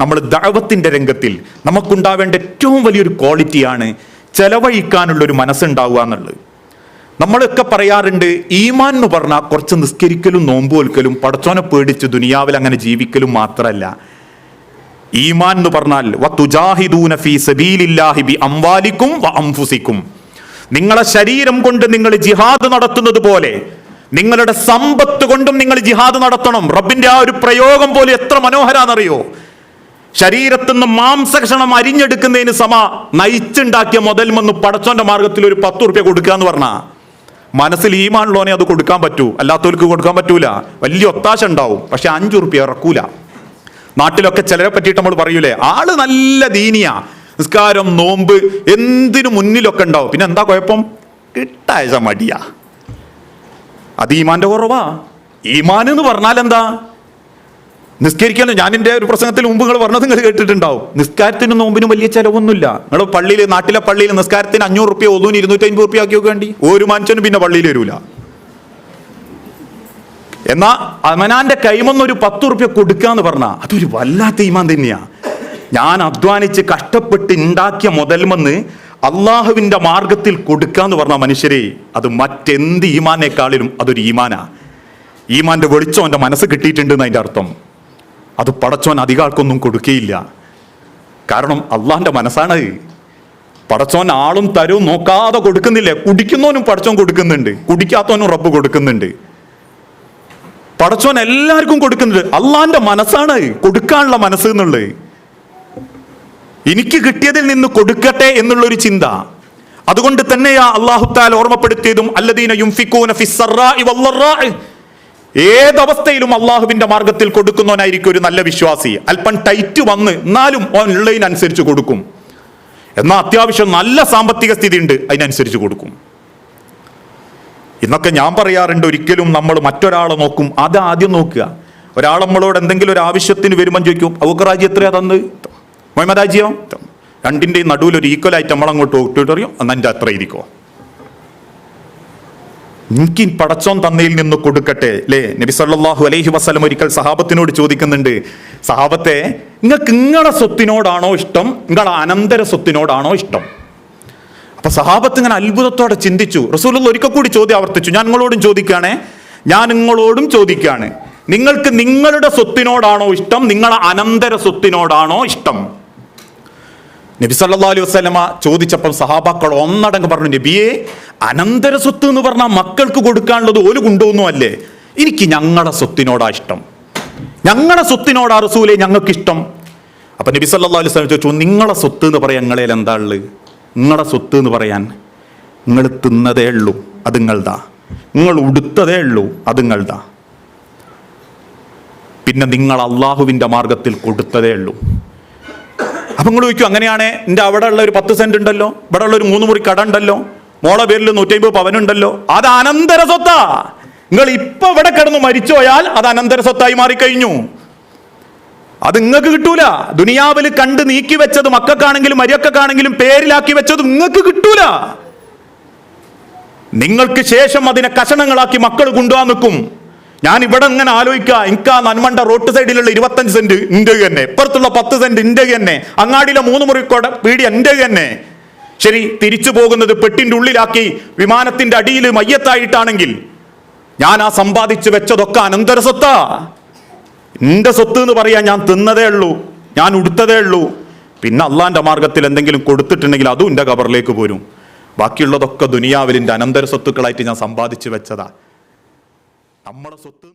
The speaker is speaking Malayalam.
നമ്മൾ ദൈവത്തിന്റെ രംഗത്തിൽ നമുക്കുണ്ടാവേണ്ട ഏറ്റവും വലിയൊരു ക്വാളിറ്റിയാണ് ചെലവഴിക്കാനുള്ള ഒരു മനസ്സുണ്ടാവുക എന്നുള്ളത്. നമ്മളൊക്കെ പറയാറുണ്ട് ഈമാൻ എന്ന് പറഞ്ഞാൽ കുറച്ച് നിസ്കരിക്കലും നോമ്പ് വെൽക്കലും പടച്ചോനെ പേടിച്ച് ദുനിയാവിൽ അങ്ങനെ ജീവിക്കലും മാത്രമല്ല. ഈമാൻ എന്ന് പറഞ്ഞാൽ വത്തുജാഹിദൂന ഫീ സബീലില്ലാഹി ബി അംവാലിക്കും വ അംഫുസിക്കും. നിങ്ങളെ ശരീരം കൊണ്ട് നിങ്ങൾ ജിഹാദ് നടത്തുന്നത് പോലെ നിങ്ങളുടെ സമ്പത്ത് കൊണ്ടും നിങ്ങൾ ജിഹാദ് നടത്തണം. റബ്ബിന്റെ ആ ഒരു പ്രയോഗം പോലെ എത്ര മനോഹരാന്നറിയോ? ശരീരത്തിൽ നിന്ന് മാംസക്ഷണം അരിഞ്ഞെടുക്കുന്നതിന് സമ നയിച്ചുണ്ടാക്കിയ മുതൽ വന്ന് പടച്ചോന്റെ മാർഗത്തിൽ ഒരു പത്ത് റുപ്യ കൊടുക്കുക എന്ന് പറഞ്ഞാ. മനസ്സിൽ ഈമാനുള്ളവനെ അത് കൊടുക്കാൻ പറ്റൂ. അല്ലാത്തവർക്ക് കൊടുക്കാൻ പറ്റൂല. വലിയ ഒത്താശ ഉണ്ടാവും. പക്ഷെ അഞ്ചു റുപ്യ ഇറക്കൂല. നാട്ടിലൊക്കെ ചിലരെ പറ്റിയിട്ട് നമ്മൾ പറയൂലേ? ആൾ നല്ല ദീനിയാ. നിസ്കാരം നോമ്പ് എന്തിനു മുന്നിലൊക്കെ ഉണ്ടാവും. പിന്നെ എന്താ കുഴപ്പം? കിട്ടായ മടിയാ അത് ഈമാന്റെ കുറവാ. ഈമാൻ എന്ന് പറഞ്ഞാൽ എന്താ നിസ്കരിക്കാൻ ഞാൻ എന്റെ ഒരു പ്രസംഗത്തിൽ മുമ്പ് നിങ്ങൾ പറഞ്ഞത് നിങ്ങൾ കേട്ടിട്ടുണ്ടാവും. നിസ്കാരത്തിനും നോമ്പിനും വലിയ ചിലവൊന്നുമില്ല. നിങ്ങൾ പള്ളിയിൽ നാട്ടിലെ പള്ളിയിൽ നിസ്കാരത്തിന് അഞ്ഞൂറ് റുപ്യ ഒന്നും ഇരുന്നൂറ്റി അമ്പത് റുപ്യ ആക്കി വേണ്ടി ഒരു മനുഷ്യനും പിന്നെ പള്ളിയിൽ വരൂല. എന്നാ അമനാന്റെ കൈമൊന്നൊരു പത്ത് റുപ്യ കൊടുക്കാന്ന് പറഞ്ഞാ അതൊരു വല്ലാത്ത ഈമാൻ തന്നെയാ. ഞാൻ അധ്വാനിച്ച് കഷ്ടപ്പെട്ട് ഉണ്ടാക്കിയ മുതൽമെന്ന് അള്ളാഹുവിന്റെ മാർഗത്തിൽ കൊടുക്കാന്ന് പറഞ്ഞ മനുഷ്യരെ അത് മറ്റെന്ത് ഈമാനേക്കാളിലും അതൊരു ഈമാനാ. ഈമാന്റെ വെളിച്ചം എന്റെ മനസ്സ് കിട്ടിയിട്ടുണ്ട് അതിന്റെ അർത്ഥം. അത് പടച്ചോൻ അധികാർക്കൊന്നും കൊടുക്കുകയില്ല കാരണം അള്ളാഹിന്റെ മനസ്സാണ് പടച്ചോൻ ആളും തരും നോക്കാതെ കൊടുക്കുന്നില്ല. കുടിക്കുന്നവനും പടച്ചോൻ കൊടുക്കുന്നുണ്ട്. കുടിക്കാത്തവനും റബ്ബ് കൊടുക്കുന്നുണ്ട്. പടച്ചോൻ എല്ലാവർക്കും കൊടുക്കുന്നുണ്ട്. അള്ളാന്റെ മനസ്സാണ് കൊടുക്കാനുള്ള മനസ്സ് എന്നുള്ളത്. എനിക്ക് കിട്ടിയതിൽ നിന്ന് കൊടുക്കട്ടെ എന്നുള്ളൊരു ചിന്ത. അതുകൊണ്ട് തന്നെയാ അള്ളാഹുത്താൽ ഓർമ്മപ്പെടുത്തിയതും അല്ലദീന യുംഫിക്കൂന ഫിസ്സറാഇ വല്ലറാഇ ഏതവസ്ഥയിലും അള്ളാഹുവിന്റെ മാർഗത്തിൽ കൊടുക്കുന്നവനായിരിക്കും ഒരു നല്ല വിശ്വാസി. അല്പം ടൈറ്റ് വന്ന് എന്നാലും ഓൺലൈൻ അനുസരിച്ച് കൊടുക്കും. എന്നാൽ അത്യാവശ്യം നല്ല സാമ്പത്തിക സ്ഥിതി ഉണ്ട് അതിനനുസരിച്ച് കൊടുക്കും. ഇന്നൊക്കെ ഞാൻ പറയാറുണ്ട് ഒരിക്കലും നമ്മൾ മറ്റൊരാളെ നോക്കും. അത് ആദ്യം നോക്കുക. ഒരാൾ നമ്മളോട് എന്തെങ്കിലും ഒരു ആവശ്യത്തിന് വരുമ്പോൾ ചോദിക്കും അവക്കറാജി എത്രയാ തന്ന്? മൊഹമ്മദ് രാജ്യം രണ്ടിന്റെയും നടുവിൽ ഒരു ഈക്വൽ ആയിട്ട് നമ്മളങ്ങോട്ട് ഒട്ടിട്ടറിയും അന്നെ അത്ര ഇരിക്കോ എനിക്ക് പടച്ചോൻ തന്നയിൽ നിന്ന് കൊടുക്കട്ടെ അല്ലേ നബി സല്ലല്ലാഹു അലൈഹി വസ്ലം ഒരിക്കൽ സഹാബത്തിനോട് ചോദിക്കുന്നുണ്ട് സഹാബത്തെ നിങ്ങൾക്ക് നിങ്ങളുടെ സ്വത്തിനോടാണോ ഇഷ്ടം? നിങ്ങളുടെ അനന്തര സ്വത്തിനോടാണോ ഇഷ്ടം? അപ്പൊ സഹാബത്ത് ഇങ്ങനെ അത്ഭുതത്തോടെ ചിന്തിച്ചു. റസൂലുള്ള ഒരിക്കൽ കൂടി ചോദ്യം ആവർത്തിച്ചു. ഞാൻ നിങ്ങളോടും ചോദിക്കുകയാണേ. ഞാൻ നിങ്ങളോടും ചോദിക്കുകയാണ്. നിങ്ങൾക്ക് നിങ്ങളുടെ സ്വത്തിനോടാണോ ഇഷ്ടം? നിങ്ങളുടെ അനന്തര സ്വത്തിനോടാണോ ഇഷ്ടം? നബി സല്ലാ അലൈഹി വസ്ലമ ചോദിച്ചപ്പോൾ സഹാബാക്കൾ ഒന്നടങ്ക് പറഞ്ഞു നബിയെ അനന്തര സ്വത്ത് എന്ന് പറഞ്ഞാൽ മക്കൾക്ക് കൊടുക്കാനുള്ളത് ഒരു കൊണ്ടുവന്നു അല്ലേ? എനിക്ക് ഞങ്ങളുടെ സ്വത്തിനോടാ ഇഷ്ടം. ഞങ്ങളുടെ സ്വത്തിനോടാ റസൂലെ ഞങ്ങൾക്ക് ഇഷ്ടം. അപ്പൊ നബി സല്ലാ അലൈഹി വസ്ലം ചോദിച്ചു നിങ്ങളെ സ്വത്ത് എന്ന് പറയാൻ നിങ്ങളേൽ എന്താ ഉള്ളത് നിങ്ങളുടെ സ്വത്ത് എന്ന് പറയാൻ നിങ്ങൾ തിന്നതേ ഉള്ളൂ അത് നിങ്ങളുടെ നിങ്ങൾ ഉടുത്തതേ ഉള്ളൂ അത് നിങ്ങളുടെ പിന്നെ നിങ്ങൾ അള്ളാഹുവിന്റെ മാർഗത്തിൽ കൊടുത്തതേ ഉള്ളൂ. അപ്പൊ നിങ്ങൾ ചോദിക്കും അങ്ങനെയാണേ? എന്റെ അവിടെ ഉള്ള ഒരു പത്ത് സെന്റ് ഉണ്ടല്ലോ? ഇവിടെ ഉള്ള ഒരു മൂന്ന് മുറി കട ഉണ്ടല്ലോ? മോളെ പേരിൽ നൂറ്റമ്പത് പവനുണ്ടല്ലോ അത് അനന്തര സ്വത്താ. നിങ്ങൾ ഇപ്പൊ ഇവിടെ കിടന്ന് മരിച്ചുപോയാൽ അത് അനന്തര സ്വത്തായി മാറിക്കഴിഞ്ഞു. അത് നിങ്ങൾക്ക് കിട്ടൂല. ദുനിയാവിൽ കണ്ട് നീക്കി വെച്ചത് മക്കൾക്കാണെങ്കിലും മരിയക്കാണെങ്കിലും പേരിലാക്കി വെച്ചത് നിങ്ങൾക്ക് കിട്ടൂല. നിങ്ങൾക്ക് ശേഷം അതിനെ കഷണങ്ങളാക്കി മക്കൾ കൊണ്ടുപോകാൻ നിൽക്കും. ഞാൻ ഇവിടെ ഇങ്ങനെ ആലോചിക്കുക. എനിക്ക് ആ നന്മണ്ട റോഡ് സൈഡിലുള്ള ഇരുപത്തഞ്ച് സെന്റ് ഇന്റെ തന്നെ. ഇപ്പുറത്തുള്ള പത്ത് സെന്റ് ഇന്റെ തന്നെ. അങ്ങാടിയിലെ മൂന്ന് മുറിക്കോടെ പീടി എന്റെ തന്നെ. ശരി തിരിച്ചു പോകുന്നത് പെട്ടിന്റെ ഉള്ളിലാക്കി വിമാനത്തിന്റെ അടിയിൽ മയ്യത്തായിട്ടാണെങ്കിൽ ഞാൻ ആ സമ്പാദിച്ചു വെച്ചതൊക്കെ അനന്തര സ്വത്താ. എന്റെ സ്വത്ത് എന്ന് പറയാൻ ഞാൻ തിന്നതേ ഉള്ളൂ. ഞാൻ ഉടുത്തതേ ഉള്ളൂ. പിന്നെ അള്ളാന്റെ മാർഗത്തിൽ എന്തെങ്കിലും കൊടുത്തിട്ടുണ്ടെങ്കിൽ അതും എന്റെ കബറിലേക്ക് പോരും. ബാക്കിയുള്ളതൊക്കെ ദുനിയാവിലിന്റെ അനന്തര സ്വത്തുക്കളായിട്ട് ഞാൻ സമ്പാദിച്ചു വെച്ചതാ. നമ്മുടെ സ്വത്ത്